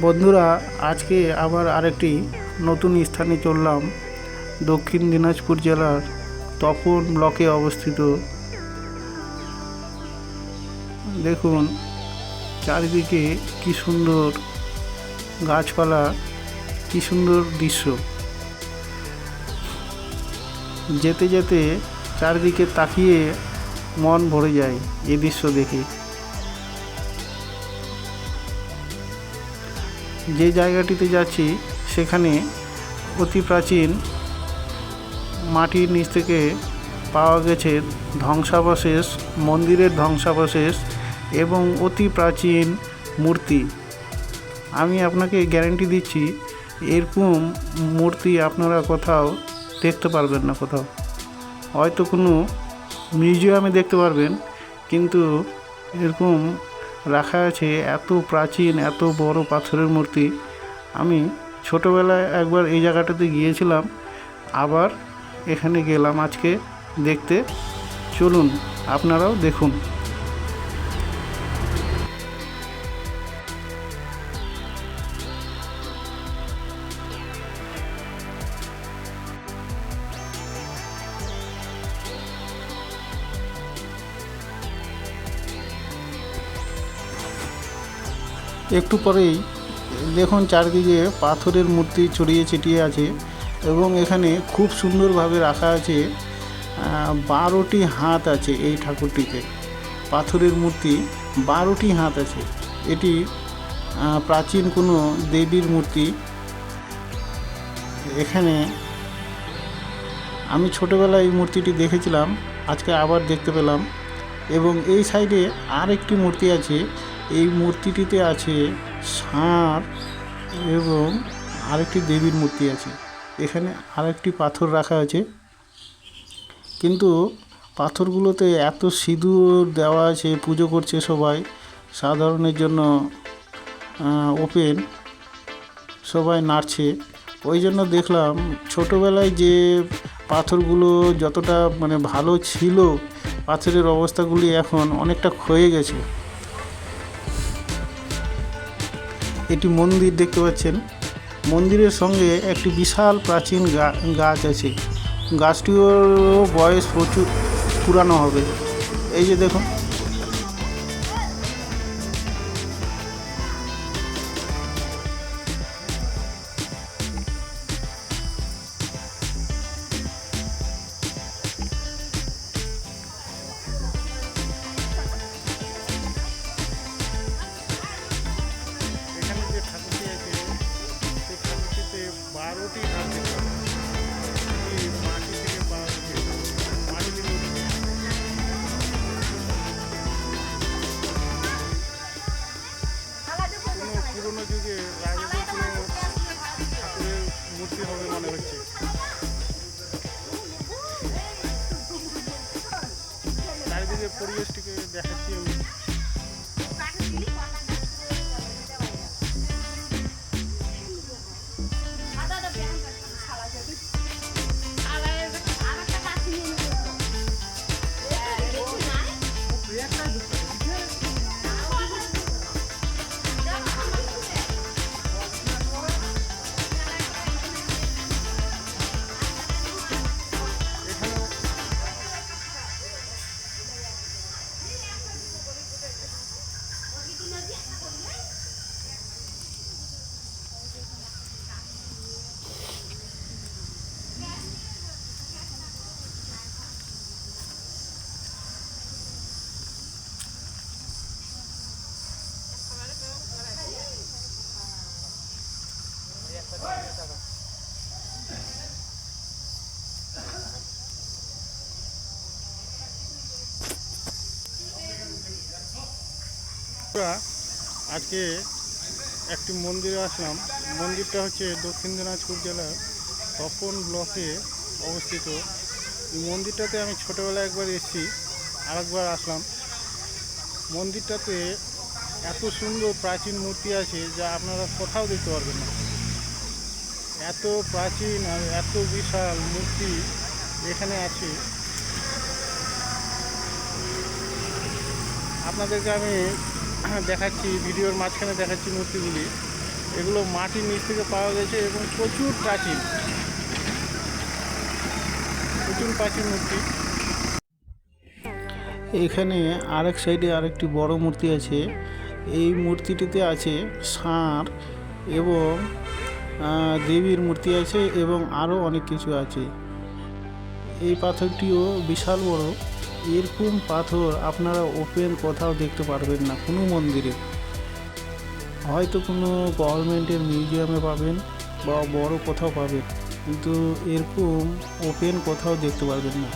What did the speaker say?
বন্ধুরা, আজকে আবার আরেকটি নতুন স্থানে চললাম। দক্ষিণ দিনাজপুর জেলার তপন ব্লকে অবস্থিত। দেখুন, চারিদিকে কি সুন্দর গাছপালা, কি সুন্দর দৃশ্য। যেতে যেতে চারিদিকে তাকিয়ে মন ভরে যায় এই দৃশ্য দেখে। যে জায়গাটিতে যাচ্ছি, সেখানে অতি প্রাচীন মাটির নিচ থেকে পাওয়া গেছে ধ্বংসাবশেষ, মন্দিরের ধ্বংসাবশেষ এবং অতি প্রাচীন মূর্তি। আমি আপনাকে গ্যারেন্টি দিচ্ছি, এরকম মূর্তি আপনারা কোথাও দেখতে পারবেন না কোথাও। হয়তো কোনো মিউজিয়ামে দেখতে পারবেন, কিন্তু এরকম রাখা আছে, এত প্রাচীন, এত বড় পাথরের মূর্তি। আমি ছোটোবেলায় একবার এই জায়গাটাতে গিয়েছিলাম, আবার এখানে গেলাম আজকে দেখতে। চলুন, আপনারাও দেখুন। একটু পরেই দেখুন চারদিকে পাথরের মূর্তি ছড়িয়ে ছিটিয়ে আছে এবং এখানে খুব সুন্দরভাবে রাখা আছে বারোটি হাত আছে এই ঠাকুরটিতে। পাথরের মূর্তি বারোটি হাত আছে। এটি প্রাচীন কোনো দেবীর মূর্তি। এখানে আমি ছোটোবেলায় এই মূর্তিটি দেখেছিলাম, আজকে আবার দেখতে পেলাম। এবং এই সাইডে আর একটি মূর্তি আছে এই মূর্তিটিতে আছে ষাঁড় এবং আরেকটি দেবীর মূর্তি আছে। এখানে আরেকটি পাথর রাখা আছে। কিন্তু পাথরগুলোতে এত সিঁদুর দেওয়া আছে, পুজো করছে সবাই। সাধারণের জন্য ওপেন সবাই নাড়ছে। ওই জন্য দেখলাম ছোটোবেলায় যে পাথরগুলো যতটা মানে ভালো ছিল, পাথরের অবস্থাগুলি এখন অনেকটা ক্ষয়ে গেছে। এটি মন্দির দেখতে পাচ্ছেন। মন্দিরের সঙ্গে একটি বিশাল প্রাচীন গাছ আছে। গাছটিও বয়স প্রচুর, পুরানো হবে। এই যে দেখুন চারিদিকে পরিবেশটিকে দেখাচ্ছি আমরা আজকে একটি মন্দিরে আসলাম। মন্দিরটা হচ্ছে দক্ষিণ দিনাজপুর জেলার তপন ব্লকে অবস্থিত। মন্দিরটাতে আমি ছোটোবেলায় একবার এসেছি, আরেকবার আসলাম। মন্দিরটাতে এত সুন্দর প্রাচীন মূর্তি আছে যা আপনারা কোথাও দেখতে পারবেন না। এত প্রাচীন আর এত বিশাল মূর্তি এখানে আছে। আপনাদেরকে আমি দেখাচ্ছি ভিডিওর মাঝখানে দেখাচ্ছি মূর্তিগুলি। এগুলো মাটির নিচ থেকে পাওয়া গেছে এবং প্রচুর প্রাচীন। প্রচুর প্রাচীন মূর্তি। এখানে আরেক সাইডে আরেকটি বড় মূর্তি আছে। এই মূর্তিটিতে আছে ষাঁড় এবং দেবীর মূর্তি আছে এবং আরও অনেক কিছু আছে। এই পাথরটিও বিশাল বড়। এরকম পাথর আপনারা ওপেন কোথাও দেখতে পারবেন না, কোনো মন্দিরে। হয়তো কোনো গভর্নমেন্টের মিউজিয়ামে পাবেন বা বড় কোথাও পাবেন, কিন্তু এরকম ওপেন কোথাও দেখতে পারবেন না।